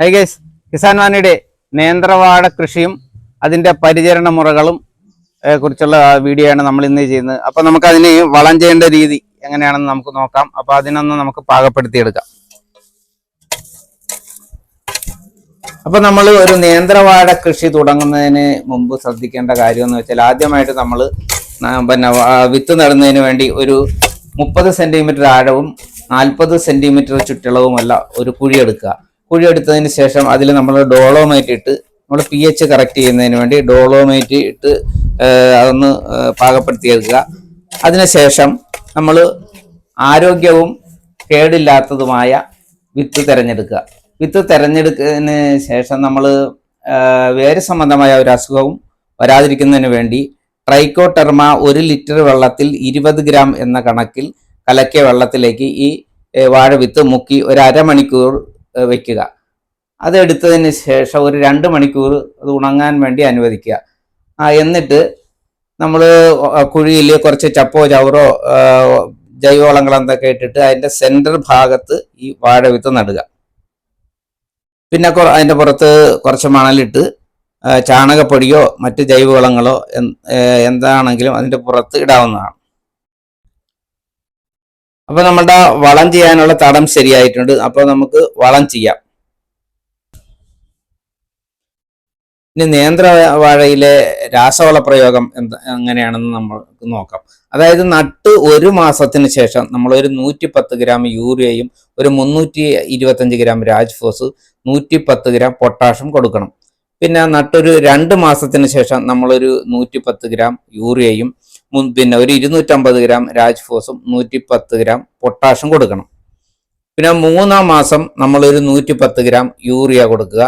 High guys Kisan വാനിയുടെ നേന്ത്രവാഴ കൃഷിയും അതിന്റെ പരിചരണ മുറകളും കുറിച്ചുള്ള വീഡിയോ ആണ് നമ്മൾ ഇന്ന് ചെയ്യുന്നത്. അപ്പോൾ നമുക്ക് അതിന് വളം ചെയ്യേണ്ട രീതി എങ്ങനെയാണെന്ന് നമുക്ക് നോക്കാം. അപ്പോൾ അതിനൊന്ന് നമുക്ക് പാകപ്പെടുത്തിയെടുക്കാം. അപ്പോൾ നമ്മൾ ഒരു നേന്ത്രവാഴ കൃഷി തുടങ്ങുന്നതിന് മുമ്പ് ശ്രദ്ധിക്കേണ്ട കാര്യം എന്ന് വെച്ചാൽ ആദ്യമായിട്ട് നമ്മൾ പിന്നെ വിത്ത് നടുന്നതിന് വേണ്ടി ഒരു മുപ്പത് സെന്റിമീറ്റർ ആഴവും നാൽപ്പത് സെന്റിമീറ്റർ ചുറ്റളവുമല്ല ഒരു കുഴി എടുക്കുക കുഴി എടുത്തതിന് ശേഷം അതിൽ നമ്മൾ ഡോളോമൈറ്റ് ഇട്ട് നമ്മൾ പി എച്ച് കറക്റ്റ് ചെയ്യുന്നതിന് വേണ്ടി ഡോളോമൈറ്റ് ഇട്ട് അതൊന്ന് പാകപ്പെടുത്തി പാകപ്പെടുത്തിയെടുക്കുക അതിനുശേഷം നമ്മൾ ആരോഗ്യവും കേടില്ലാത്തതുമായ വിത്ത് തിരഞ്ഞെടുക്കുക. വിത്ത് തിരഞ്ഞെടുക്കുന്നതിന് ശേഷം നമ്മൾ വേര് സംബന്ധമായ ഒരു അസുഖവും വരാതിരിക്കുന്നതിന് വേണ്ടി ട്രൈക്കോടെർമ ഒരു ലിറ്റർ വെള്ളത്തിൽ ഇരുപത് ഗ്രാം എന്ന കണക്കിൽ കലക്കിയ വെള്ളത്തിലേക്ക് ഈ വാഴ വിത്ത് മുക്കി ഒരു അരമണിക്കൂർ ഏ, വെക്കുക. അത് എടുത്തതിന് ശേഷം ഒരു രണ്ട് മണിക്കൂർ അത് ഉണങ്ങാൻ വേണ്ടി അനുവദിക്കുക. ആ എന്നിട്ട് നമ്മൾ കുഴിയിൽ കുറച്ച് ചപ്പോ ചവറോ ജൈവവളങ്ങൾ എന്തൊക്കെ ഇട്ടിട്ട് അതിന്റെ സെന്റർ ഭാഗത്ത് ഈ വാഴ വിത്ത് നടുക. പിന്നെ അതിന്റെ പുറത്ത് കുറച്ച് മണലിട്ട് ചാണകപ്പൊടിയോ മറ്റ് ജൈവവളങ്ങളോ എന്താണെങ്കിലും അതിന്റെ പുറത്ത് ഇടാവുന്നതാണ്. അപ്പൊ നമ്മളുടെ വളം ചെയ്യാനുള്ള തടം ശരിയായിട്ടുണ്ട്. അപ്പൊ നമുക്ക് വളം ചെയ്യാം. ഇനി നേന്ത്രവാഴയിലെ രാസവള പ്രയോഗം എന്ത് എങ്ങനെയാണെന്ന് നമുക്ക് നോക്കാം. അതായത് നട്ട് ഒരു മാസത്തിന് ശേഷം നമ്മൾ ഒരു നൂറ്റി പത്ത് ഗ്രാം യൂറിയയും ഒരു മുന്നൂറ്റി ഇരുപത്തഞ്ച് ഗ്രാം രാജ്ഫോസ് നൂറ്റി പത്ത് ഗ്രാം പൊട്ടാഷും കൊടുക്കണം. പിന്നെ നട്ടൊരു രണ്ട് മാസത്തിന് ശേഷം നമ്മളൊരു നൂറ്റി പത്ത് ഗ്രാം യൂറിയയും പിന്നെ ഒരു ഇരുന്നൂറ്റമ്പത് ഗ്രാം രാജ്ഫോസും നൂറ്റി പത്ത് ഗ്രാം പൊട്ടാഷും കൊടുക്കണം. പിന്നെ മൂന്നാം മാസം നമ്മളൊരു നൂറ്റി പത്ത് ഗ്രാം യൂറിയ കൊടുക്കുക.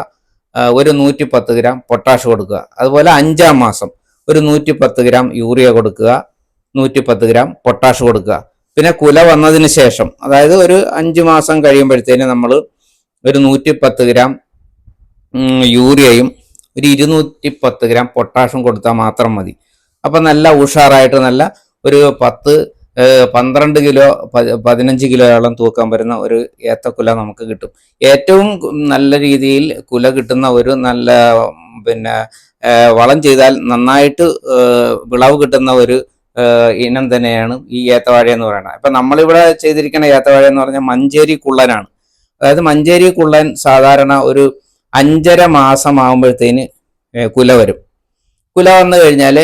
ഒരു നൂറ്റി പത്ത് ഗ്രാം പൊട്ടാഷ് കൊടുക്കുക. അതുപോലെ അഞ്ചാം മാസം ഒരു നൂറ്റി പത്ത് ഗ്രാം യൂറിയ കൊടുക്കുക. നൂറ്റി പത്ത് ഗ്രാം പൊട്ടാഷ് കൊടുക്കുക. പിന്നെ കുല വന്നതിന് ശേഷം അതായത് ഒരു അഞ്ച് മാസം കഴിയുമ്പോഴത്തേന് നമ്മൾ ഒരു നൂറ്റി പത്ത് ഗ്രാം യൂറിയയും ഒരു ഇരുന്നൂറ്റി പത്ത് ഗ്രാം പൊട്ടാഷും കൊടുത്താൽ മാത്രം മതി. അപ്പൊ നല്ല ഉഷാറായിട്ട് നല്ല ഒരു പത്ത് പന്ത്രണ്ട് കിലോ പതിനഞ്ച് കിലോയോളം തൂക്കം വരുന്ന ഒരു ഏത്തക്കുല നമുക്ക് കിട്ടും. ഏറ്റവും നല്ല രീതിയിൽ കുല കിട്ടുന്ന ഒരു നല്ല പിന്നെ വളം ചെയ്താൽ നന്നായിട്ട് വിളവ് കിട്ടുന്ന ഒരു ഇനം തന്നെയാണ് ഈ ഏത്തവാഴ എന്ന് പറയുന്നത്. അപ്പം നമ്മളിവിടെ ചെയ്തിരിക്കുന്ന ഏത്തവാഴ എന്ന് പറഞ്ഞാൽ മഞ്ചേരി കുള്ളനാണ്. അതായത് മഞ്ചേരി കുള്ളൻ സാധാരണ ഒരു അഞ്ചര മാസമാകുമ്പോഴത്തേന് കുല വരും. കുല വന്നു കഴിഞ്ഞാൽ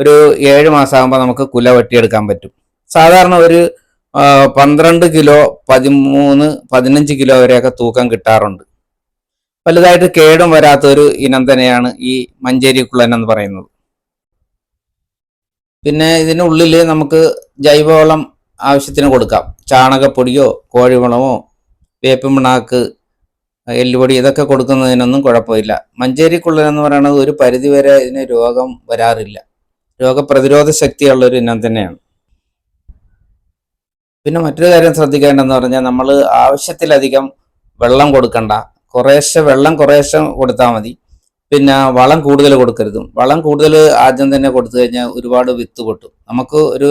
ഒരു ഏഴ് മാസമാകുമ്പോൾ നമുക്ക് കുല വെട്ടിയെടുക്കാൻ പറ്റും. സാധാരണ ഒരു പന്ത്രണ്ട് കിലോ പതിമൂന്ന് പതിനഞ്ച് കിലോ വരെയൊക്കെ തൂക്കം കിട്ടാറുണ്ട്. വലുതായിട്ട് കേടും വരാത്ത ഒരു ഇനം തന്നെയാണ് ഈ മഞ്ചേരി കുള്ളൻ എന്ന് പറയുന്നത്. പിന്നെ ഇതിനുള്ളിൽ നമുക്ക് ജൈവവളം ആവശ്യത്തിന് കൊടുക്കാം. ചാണകപ്പൊടിയോ കോഴിവളമോ വേപ്പിൻ എല്ലുപൊടി ഇതൊക്കെ കൊടുക്കുന്നതിനൊന്നും കുഴപ്പമില്ല. മഞ്ചേരി കുള്ളൻ എന്ന് പറയുന്നത് ഒരു പരിധിവരെ ഇതിന് രോഗം വരാറില്ല. രോഗപ്രതിരോധ ശക്തിയുള്ള ഒരു ഇനം തന്നെയാണ്. പിന്നെ മറ്റൊരു കാര്യം ശ്രദ്ധിക്കേണ്ടതെന്ന് പറഞ്ഞാൽ നമ്മൾ ആവശ്യത്തിലധികം വെള്ളം കൊടുക്കണ്ട. കുറേശ്ശെ വെള്ളം കുറേശ്ശെ കൊടുത്താൽ മതി. പിന്നെ വളം കൂടുതൽ കൊടുക്കരുതും. വളം കൂടുതൽ ആദ്യം തന്നെ കൊടുത്തു കഴിഞ്ഞാൽ ഒരുപാട് വിത്ത് പൊട്ടും. നമുക്ക് ഒരു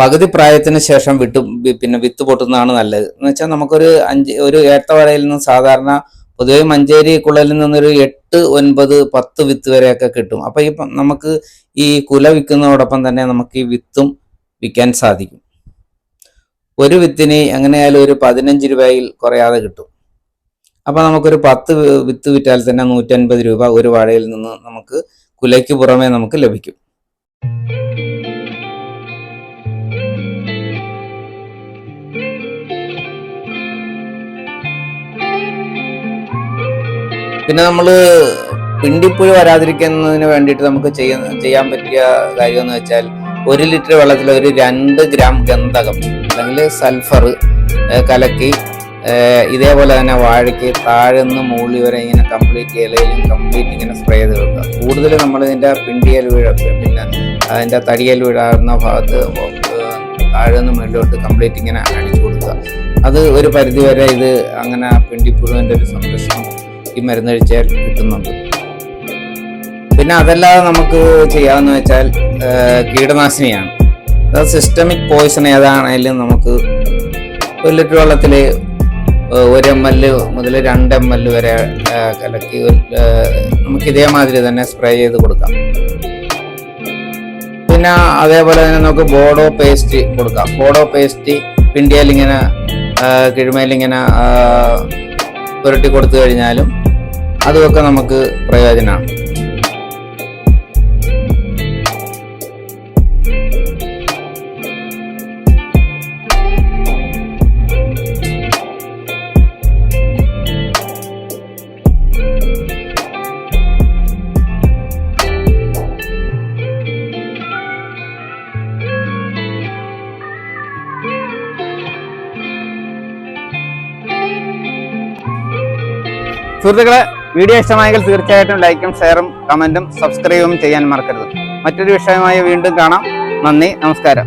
പകുതി പ്രായത്തിന് ശേഷം വിട്ട് പിന്നെ വിത്ത് പൊട്ടുന്നതാണ് നല്ലത്. എന്ന് വെച്ചാൽ നമുക്കൊരു അഞ്ച് ഒരു ഏത്തവാഴയിൽ നിന്ന് സാധാരണ പൊതുവെ മഞ്ചേരി കുളലിൽ നിന്നൊരു എട്ട് ഒൻപത് പത്ത് വിത്ത് വരെയൊക്കെ കിട്ടും. അപ്പൊ ഈ നമുക്ക് ഈ കുല വിൽക്കുന്നതോടൊപ്പം തന്നെ നമുക്ക് ഈ വിത്തും വിൽക്കാൻ സാധിക്കും. ഒരു വിത്തിന് എങ്ങനെയായാലും ഒരു പതിനഞ്ച് രൂപയിൽ കുറയാതെ കിട്ടും. അപ്പൊ നമുക്കൊരു പത്ത് വിത്ത് വിറ്റാൽ തന്നെ നൂറ്റൻപത് രൂപ ഒരു വാഴയിൽ നിന്ന് നമുക്ക് കുലയ്ക്ക് പുറമേ നമുക്ക് ലഭിക്കും. പിന്നെ നമ്മൾ പിണ്ടിപ്പുഴ വരാതിരിക്കുന്നതിന് വേണ്ടിയിട്ട് നമുക്ക് ചെയ്യാൻ ചെയ്യാൻ പറ്റിയ കാര്യം എന്ന് വെച്ചാൽ ഒരു ലിറ്റർ വെള്ളത്തിൽ ഒരു രണ്ട് ഗ്രാം ഗന്ധകം അല്ലെങ്കിൽ സൾഫർ കലക്കി ഇതേപോലെ തന്നെ വാഴയ്ക്ക് താഴെ നിന്ന് മുകളിൽ വരെ ഇങ്ങനെ കംപ്ലീറ്റ് ഇലയിലും കംപ്ലീറ്റ് ഇങ്ങനെ സ്പ്രേ ചെയ്ത് കൊടുക്കുക കൂടുതൽ നമ്മൾ ഇതിന്റെ പിണ്ടിയൽ വീഴ പിന്നെ അതിന്റെ തടിയൽ വീഴാവുന്ന ഭാഗത്ത് താഴെ നിന്ന് മുകളിലോട്ട് കംപ്ലീറ്റ് ഇങ്ങനെ അടിച്ചു കൊടുക്കുക. അത് ഒരു പരിധി വരെ ഇത് അങ്ങനെ പിണ്ടിപ്പുഴുവിന്റെ ഒരു സംരക്ഷണം ഈ മരുന്ന് കഴിച്ചാൽ കിട്ടുന്നുണ്ട്. പിന്നെ അതല്ലാതെ നമുക്ക് ചെയ്യാമെന്ന് വെച്ചാൽ കീടനാശിനിയാണ്. അത് സിസ്റ്റമിക് പോയിസൺ ഏതാണെങ്കിലും നമുക്ക് ഒരു ലിറ്റർ വെള്ളത്തിൽ ഒരു എം എൽ മുതൽ രണ്ട് എം എൽ വരെ കലക്കി നമുക്ക് ഇതേമാതിരി തന്നെ സ്പ്രേ ചെയ്ത് കൊടുക്കാം. പിന്നെ അതേപോലെ തന്നെ നമുക്ക് ബോഡോ പേസ്റ്റ് കൊടുക്കാം. ബോഡോ പേസ്റ്റ് പിണ്ടിയാലിങ്ങനെ കിഴുമയിലിങ്ങനെ പുരട്ടി കൊടുത്തു കഴിഞ്ഞാലും അതുമൊക്കെ നമുക്ക് പ്രയോജനമാണ് സുഹൃത്തുക്കളെ വീഡിയോ ഇഷ്ടമായെങ്കിൽ തീർച്ചയായിട്ടും ലൈക്കും ഷെയറും കമന്റും സബ്സ്ക്രൈബും ചെയ്യാൻ മറക്കരുത്. മറ്റൊരു വിഷയമായി വീണ്ടും കാണാം. നന്ദി നമസ്കാരം.